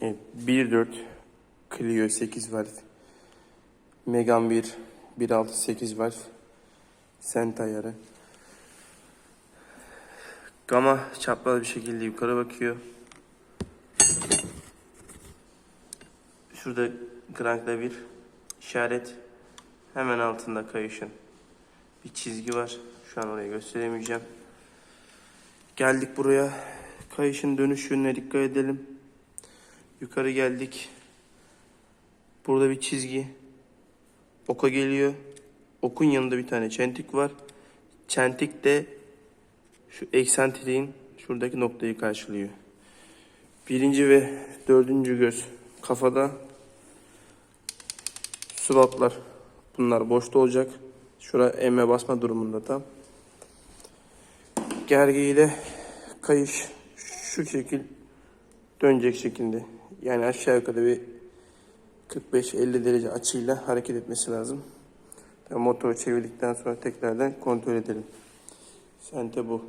Evet, 1.4 Clio 8 var. Megan 1 1.6 8 var. Sent ayarı. Gama çapraz bir şekilde yukarı bakıyor. Şurada krankta bir işaret. Hemen altında kayışın bir çizgi var. Şu an orayı gösteremeyeceğim. Geldik buraya. Kayışın dönüş yönüne dikkat edelim. Yukarı geldik. Burada bir çizgi. Oka geliyor. Okun yanında bir tane çentik var. Çentik de şu eksentriğin şuradaki noktayı karşılıyor. Birinci ve dördüncü göz kafada. Slotlar. Bunlar boşta olacak. Şura emme basma durumunda tam. Gergeyle kayış şu şekil dönecek şekilde. Yani aşağı yukarı bir 45-50 derece açıyla hareket etmesi lazım. Motoru çevirdikten sonra tekrardan kontrol edelim. Sente bu.